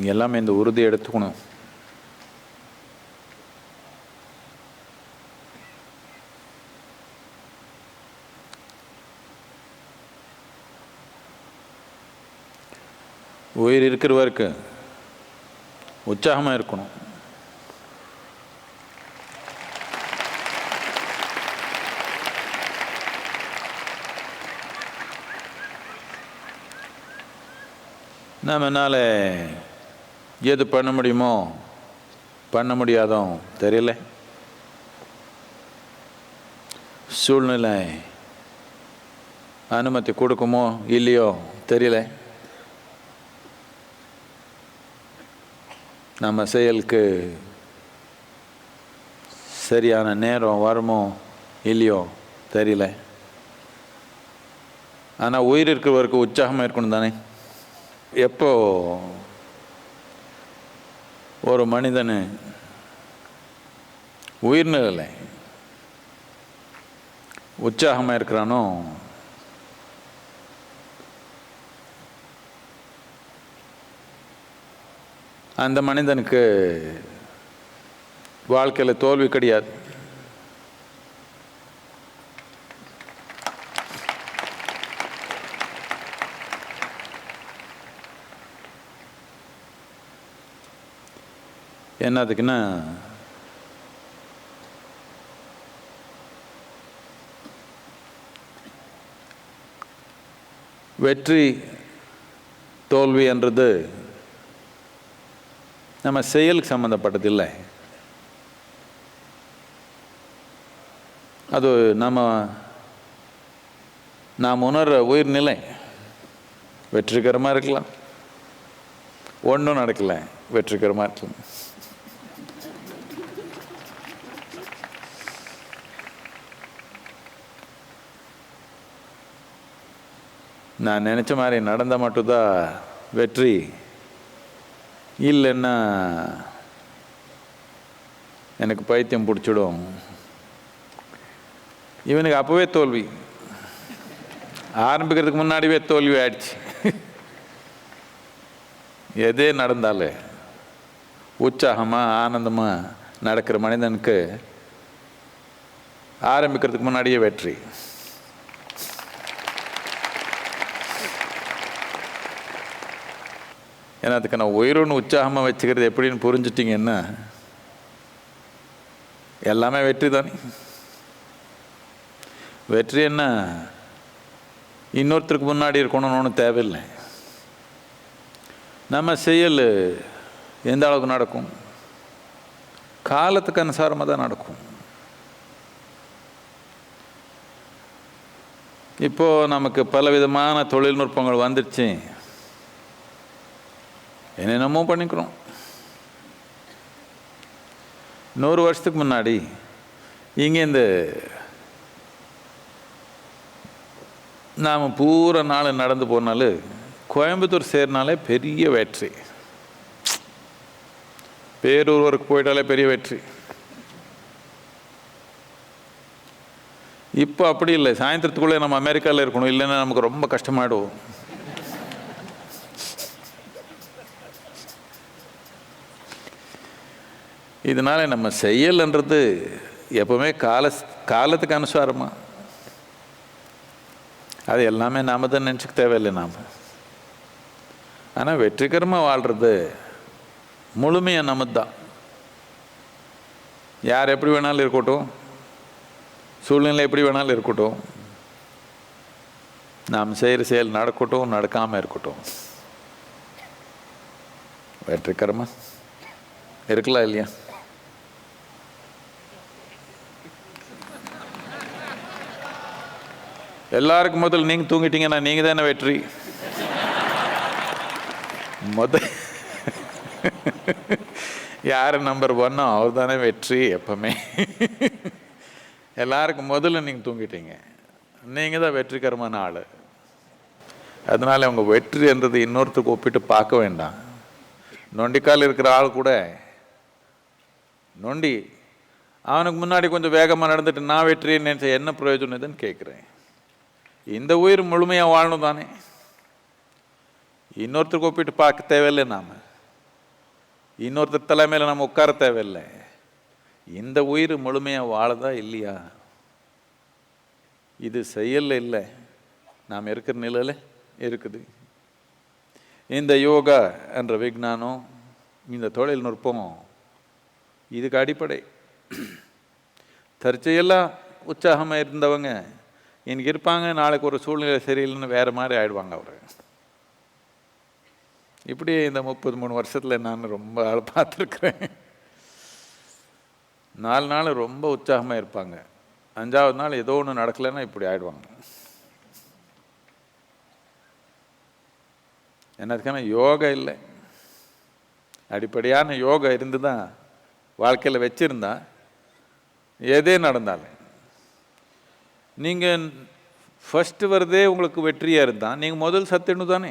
நீங்கள் எல்லாமே இந்த உறுதி எடுத்துக்கணும். உயிர் இருக்கிறவருக்கு உற்சாகமாக இருக்கணும். நம்மனால எது பண்ண முடியுமோ பண்ண முடியாதோ தெரியல. சூழ்நிலை அனுமதி கொடுக்குமோ இல்லையோ தெரியல. நம்ம செயலுக்கு சரியான நேரம் வருமோ இல்லையோ தெரியல. ஆனால் உயிர் இருக்கிறவருக்கு உற்சாகமாக இருக்கணும் தானே. எப்போ ஒரு மனிதன் உயிர்நிலை உற்சாகமாக இருக்கிறானோ? அந்த மனிதனுக்கு வாழ்க்கையில் தோல்வி கிடையாது. என்னதுக்குன்னா வெற்றி தோல்வி என்றது நம்ம செயலுக்கு சம்மந்தப்பட்டதில்லை அது நம்ம நாம் உணர்கிற உயிர்நிலை வெற்றிகரமாக இருக்கலாம். ஒன்றும் நடக்கலை வெற்றிகரமாக இருக்கலாம். நான் நினச்ச மாதிரி நடந்தால் மட்டும்தான் வெற்றி. இல்லைன்னா எனக்கு பைத்தியம் பிடிச்சிடும். இவனுக்கு அப்போவே தோல்வி. ஆரம்பிக்கிறதுக்கு முன்னாடியே தோல்வி ஆயிடுச்சு. எதே நடந்தாலே உற்சாகமாக ஆனந்தமாக நடக்கிற மனிதனுக்கு ஆரம்பிக்கிறதுக்கு முன்னாடியே வெற்றி. ஏன்னா அதுக்கு நான் உயிரோன்னு உற்சாகமாக வச்சுக்கிறது எப்படின்னு புரிஞ்சுட்டிங்கன்னா எல்லாமே வெற்றி தானே? வெற்றி என்ன? இன்னொருத்தருக்கு முன்னாடி இருக்கணும்னு ஒன்றும் தேவையில்லை. நம்ம செயல் எந்த அளவுக்கு நடக்கும்? காலத்துக்கு அனுசாரமாக தான் நடக்கும். இப்போது நமக்கு பலவிதமான தொழில்நுட்பங்கள் வந்துடுச்சு என்னென்னமோ பண்ணிக்கிறோம். நூறு வருஷத்துக்கு முன்னாடி இங்கேருந்து நாம் பூரா நாள் நடந்து போனாலும் கோயம்புத்தூர் சேர்னாலே பெரிய வெற்றி. பேரூர் வரைக்கும் போயிட்டாலே பெரிய வெற்றி. இப்போ அப்படி இல்லை. சாயந்தரத்துக்குள்ளே நம்ம அமெரிக்காவில் இருக்கணும். இல்லைன்னா நமக்கு ரொம்ப கஷ்டமாயிடுவோம். இதனால நம்ம செயல்ன்றது எப்பவுமே கால காலத்துக்கு அனுசாரமாக அது எல்லாமே நாம் தான் நினச்சிக்க தேவையில்லை நாம். ஆனால் வெற்றிகரமாக வாழ்கிறது முழுமையாக நம்ம தான். யார் எப்படி வேணாலும் இருக்கட்டும் சூழ்நிலை எப்படி வேணாலும் இருக்கட்டும் நாம் செய்கிற செயல் நடக்கட்டும் நடக்காமல் இருக்கட்டும். வெற்றிகரமாக இருக்கலாம் இல்லையா? எல்லாருக்கும் முதல்ல நீங்கள் தூங்கிட்டீங்கன்னா நீங்கள் தானே வெற்றி. முத யார் நம்பர் ஒன்னோ அவர் தானே வெற்றி எப்பவுமே. எல்லாருக்கும் முதல்ல நீங்கள் தூங்கிட்டீங்க. நீங்கள் தான் வெற்றிகரமான ஆள். அதனால அவங்க வெற்றி என்றது இன்னொருத்தருக்கு ஒப்பிட்டு பார்க்க வேண்டாம். நொண்டிக்கால் இருக்கிற ஆள் கூட. நொண்டி அவனுக்கு முன்னாடி கொஞ்சம் வேகமாக நடந்துட்டு நான் வெற்றின்னு நினைச்ச என்ன பிரயோஜனம் இதுன்னு கேட்குறேன் இந்த உயிர் முழுமையாக வாழணும் தானே? இன்னொருத்தருக்கு ஒப்பிட்டு பார்க்க தேவையில்லை நாம். இன்னொருத்தர் தலைமையில் நம்ம உட்கார தேவையில்லை. இந்த உயிர் முழுமையாக வாழதா இல்லையா? இது செயல்ல இல்லை. நாம் இருக்கிற நிலையில் இருக்குது. இந்த யோகா என்ற விஞ்ஞானம் இந்த தொழில் நுட்பம் இதுக்கு அடிப்படை. தற்செயலாக உற்சாகமாக இருந்தவங்க இன்னைக்கு இருப்பாங்க நாளைக்கு ஒரு சூழ்நிலை சரியில்லைன்னு வேறு மாதிரி ஆயிடுவாங்க அவர். இப்படி இந்த முப்பது மூணு வருஷத்தில் நான் ரொம்ப ஆள் பார்த்துருக்குறேன். நாலு நாள் ரொம்ப உற்சாகமாக இருப்பாங்க. அஞ்சாவது நாள் ஏதோ ஒன்று நடக்கலைன்னா இப்படி ஆயிடுவாங்க. என்னதுக்கான யோகா இல்லை. அடிப்படையான யோகா இருந்து தான் வாழ்க்கையில் வச்சுருந்தா எதே நடந்தாலும். நீங்கள் ஃபஸ்ட்டு வருதே உங்களுக்கு வெற்றியாக இருந்தால் நீங்கள் முதல் சத்துணு தானே?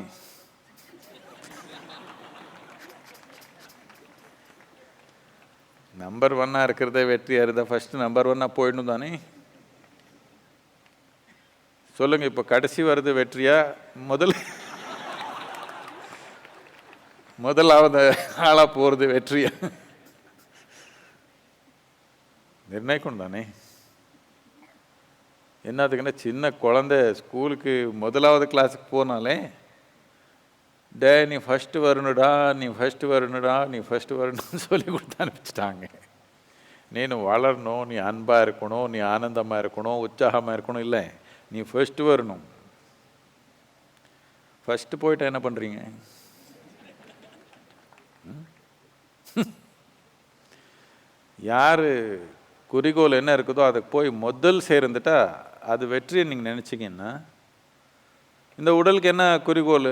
நம்பர் ஒன்னாக இருக்கிறதே வெற்றியாக இருந்தால் ஃபஸ்ட்டு நம்பர் ஒன்னாக போயிடணும் தானே? சொல்லுங்கள் இப்போ கடைசி வருது வெற்றியா? முதல் முதலாவது ஆளாக போகிறது வெற்றியா? நிர்ணயிக்கணும் தானே? என்னதுக்குன்னா சின்ன குழந்தை ஸ்கூலுக்கு முதலாவது கிளாஸுக்கு போனாலே டே நீ ஃபஸ்ட்டு வரணுடா நீ ஃபஸ்ட்டு வரணுடா நீ ஃபஸ்ட்டு வரணும்னு சொல்லி கொடுத்து அனுப்பிச்சிட்டாங்க. நீನು வளரணும் நீ அன்பாக இருக்கணும் நீ ஆனந்தமாக இருக்கணும் உற்சாகமாக இருக்கணும் இல்லை. நீ ஃபஸ்ட்டு வரணும். ஃபஸ்ட்டு போயிட்டு என்ன பண்ணுறீங்க யார் குறிக்கோள் என்ன இருக்குதோ அதுக்கு போய் முதல் சேர்ந்துட்டா அது வெற்றியை நீங்கள் நினச்சிங்கன்னா இந்த உடலுக்கு என்ன குறிக்கோள்?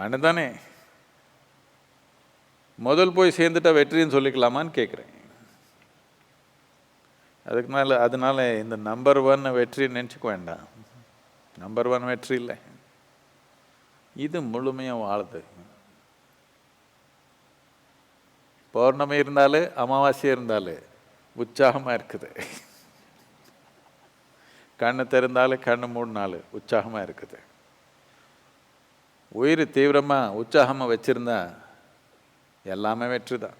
மனதானே. முதல் போய் சேர்ந்துட்டா வெற்றின்னு சொல்லிக்கலாமான்னு கேட்குறேன் அதுக்கு மேலே அதனால இந்த நம்பர் ஒன் வெற்றி நினச்சிக்க வேண்டாம். நம்பர் ஒன் வெற்றி இல்லை. இது முழுமையாக வாழுது. பௌர்ணமி இருந்தாலே அமாவாசை இருந்தால் உற்சாகமாக இருக்குது. கண்ணு திறந்தாலே கண்ணு மூடினாலே உற்சாகமாக இருக்குது. உயிர் தீவிரமாக உற்சாகமாக வச்சுருந்தா எல்லாமே வெற்றி தான்